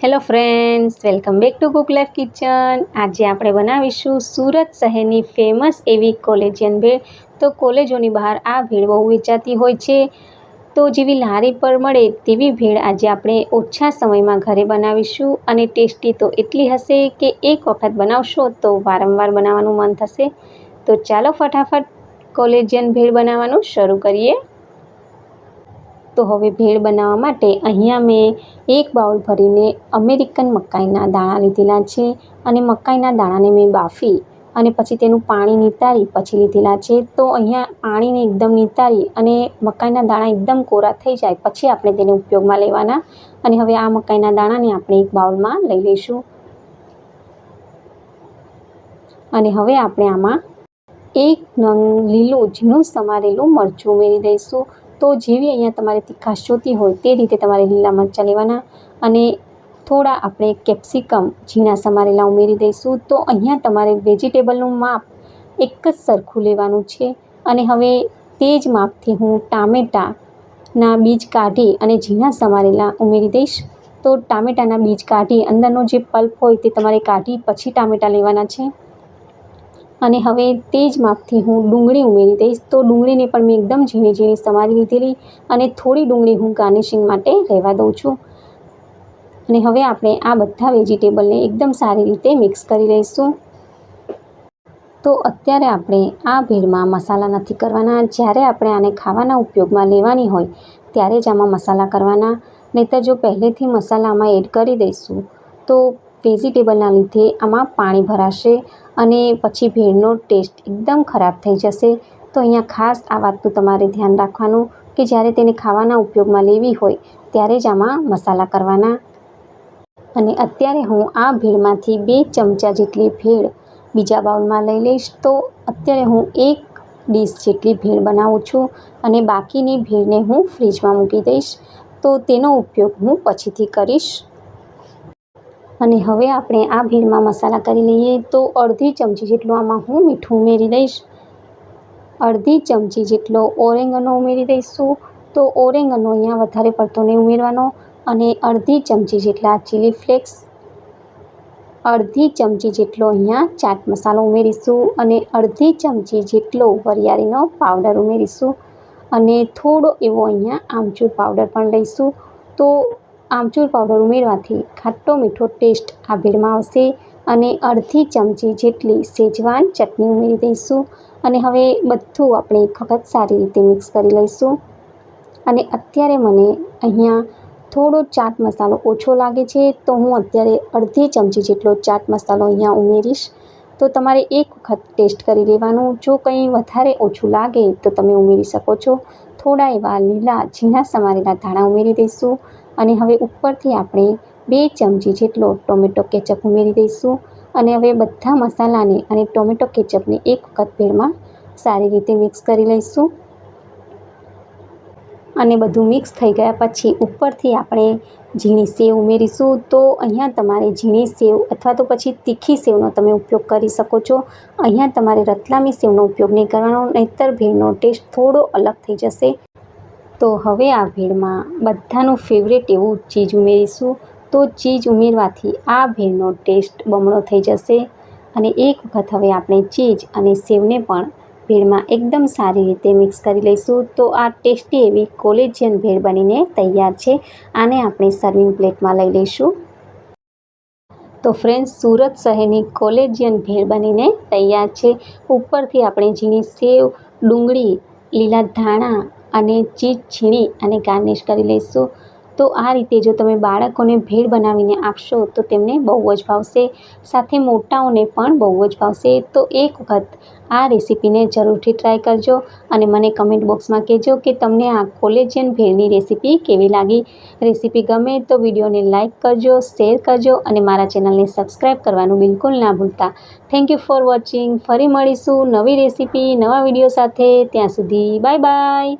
Hello friends welcome back to cook life kitchen આજે આપણે બનાવીશું સુરત શહેરની ફેમસ એવી કોલેજિયન ભેળ. તો કોલેજોની બહાર આ ભેળ બહુ વેચાતી હોય છે. તો જેવી લારી પર મળે તેવી ભેળ આજે આપણે ઓછા સમયમાં ઘરે બનાવીશું. અને ટેસ્ટી તો એટલી હશે કે એક વખત બનાવશો તો વારંવાર બનાવવાનું મન થશે. તો ચાલો ફટાફટ કોલેજિયન ભેળ બનાવવાનું શરૂ કરીએ. તો હવે ભેળ બનાવવા માટે અહીંયા મેં એક બાઉલ ભરીને અમેરિકન મકાઈના દાણા લીધેલા છે અને મકાઈના દાણાને મેં બાફી અને પછી તેનું પાણી નિતારી, પછી લીધેલા છે. તો અહીંયા પાણીને એકદમ નિતારી અને મકાઈના દાણા એકદમ કોરા થઈ જાય, પછી આપણે તેને ઉપયોગમાં લેવાના. અને હવે આ મકાઈના દાણાને આપણે એક બાઉલમાં લઈ લઈશું. અને હવે આપણે આમાં એક નંગ લીલું, ઝીણું સમારેલું મરચું ઉમેરી દઈશું. તો જેવી અહીંયા તમારે તીખાશ જોતી હોય તે રીતે તમારે લીલા મરચાં લેવાના અને થોડા આપણે કેપ્સિકમ ઝીણા સમારેલા ઉમેરી દઈશું. તો અહીંયા તમારે વેજીટેબલનું માપ એક જ સરખું લેવાનું છે અને હવે તે જ માપથી હું ટામેટાના બીજ કાઢી અને ઝીણા સમારેલા ઉમેરી દઈશ. તો ટામેટાના બીજ કાઢી અંદરનો જે પલ્પ હોય તે તમારે કાઢી પછી ટામેટાં લેવાના છે. અને હવે તે જ માપથી હું ડુંગળી ઉમેરી દઈશ. તો ડુંગળીને પણ મેં એકદમ ઝીણી ઝીણી સમારી લીધેલી અને થોડી ડુંગળી હું ગાર્નિશિંગ માટે રહેવા દઉં છું. અને હવે આપણે આ બધા વેજીટેબલને એકદમ સારી રીતે મિક્સ કરી લઈશું. તો અત્યારે આપણે આ ભેળમાં મસાલા નથી કરવાના. જ્યારે આપણે આને ખાવાના ઉપયોગમાં લેવાની હોય, ત્યારે જ આમાં મસાલા કરવાના. નહીંતર જો પહેલેથી મસાલા આમાં એડ કરી દઈશું, તો વેજીટેબલના લીધે આમાં પાણી ભરાશે અને પછી ભેળનો ટેસ્ટ એકદમ ખરાબ થઈ જશે. તો અહીંયા ખાસ આ વાતનું તમારે ધ્યાન રાખવાનું કે જ્યારે તેને ખાવાના ઉપયોગમાં લેવી હોય ત્યારે જ આમાં મસાલા કરવાના. અને અત્યારે હું આ ભેળમાંથી બે ચમચા જેટલી ભેળ બીજા બાઉલમાં લઈ લઈશ. તો અત્યારે હું એક ડીશ જેટલી ભેળ બનાવું છું અને બાકીની ભેળને હું ફ્રીજમાં મૂકી દઈશ. તો તેનો ઉપયોગ હું પછીથી કરીશ. અને હવે આપણે આ ભીડમાં મસાલા કરી લઈએ તો અડધી ચમચી જેટલું આમાં હું મીઠું ઉમેરી દઈશ. અડધી ચમચી જેટલો ઓરેંગનો ઉમેરી દઈશું. તો ઓરેંગનો અહીંયા વધારે પડતો નહીં ઉમેરવાનો અને અડધી ચમચી જેટલા ચીલી ફ્લેક્સ અડધી ચમચી જેટલો અહીંયા ચાટ મસાલો ઉમેરીશું અને અડધી ચમચી જેટલો વરિયાળીનો પાવડર ઉમેરીશું. અને થોડો એવો અહીંયા આમચૂર પાવડર પણ લઈશું. તો આમચૂર પાવડર ઉમેરવાથી ખાટો મીઠો ટેસ્ટ આ ભેળમાં આવશે અને અડધી ચમચી જેટલી શેજવાન ચટણી ઉમેરી દઈશું અને હવે બધું આપણે એક વખત સારી રીતે મિક્સ કરી લઈશું. અને અત્યારે મને અહીંયા થોડો ચાટ મસાલો ઓછો લાગે છે, તો હું અત્યારે અડધી ચમચી જેટલો ચાટ મસાલો અહીંયા ઉમેરીશ. તો તમારે એક વખત ટેસ્ટ કરી લેવાનું. જો કંઈ વધારે ઓછું લાગે તો તમે ઉમેરી શકો છો. થોડા એવા લીલા ઝીણા સમારેલા ધાણા ઉમેરી દઈશું. અને હવે ઉપરથી આપણે બે ચમચી જેટલો ટોમેટો કેચઅપ ઉમેરી દઈશું અને હવે બધા મસાલાને અને ટોમેટો કેચઅપને એક વખત ભેળમાં સારી રીતે મિક્સ કરી લઈશું. અને બધું મિક્સ થઈ ગયા પછી ઉપરથી આપણે ઝીણી સેવ ઉમેરીશું. તો અહીંયા તમારે ઝીણી સેવ અથવા તો પછી તીખી સેવનો તમે ઉપયોગ કરી શકો છો. અહીંયા તમારે રતલામી સેવનો ઉપયોગ નહીં કરવાનો, નહીંતર ભેળનો ટેસ્ટ થોડો અલગ થઈ જશે. તો હવે આ ભેળમાં બધાનું ફેવરેટ એવું ચીજ ઉમેરીશું. તો ચીજ ઉમેરવાથી આ ભેળનો ટેસ્ટ બમણો થઈ જશે. અને એક વખત હવે આપણે ચીજ અને સેવને પણ ભેળમાં એકદમ સારી રીતે મિક્સ કરી લઈશું. તો આ ટેસ્ટી એવી કોલેજિયન ભેળ બનીને તૈયાર છે. આને આપણે સર્વિંગ પ્લેટમાં લઈ લઈશું. તો ફ્રેન્ડ્સ સુરત શહેરની કોલેજિયન ભેળ બનીને તૈયાર છે. ઉપરથી આપણે ઝીણી સેવ, ડુંગળી, લીલા ધાણા અને ચીજ છીણી અને ગાર્નિશ કરી લઈશું. તો આ રીતે જો તમે બાળકોને ભેળ બનાવીને આપશો, તો તેમને બહુ જ ભાવશે. સાથે મોટાઓને પણ બહુ જ ભાવશે. તો એક વખત આ રેસીપીને જરૂરથી ટ્રાય કરજો અને મને કમેન્ટ બોક્સમાં કહેજો કે તમને આ કોલેજિયન ભેળની રેસીપી કેવી લાગી. રેસીપી ગમે તો વિડીયોને લાઇક કરજો, શેર કરજો અને મારા ચેનલને સબસ્ક્રાઈબ કરવાનું બિલકુલ ના ભૂલતા. Thank you for watching. ફરી મળીશું નવી રેસીપી, નવા વીડિયો સાથે. ત્યાં સુધી બાય બાય.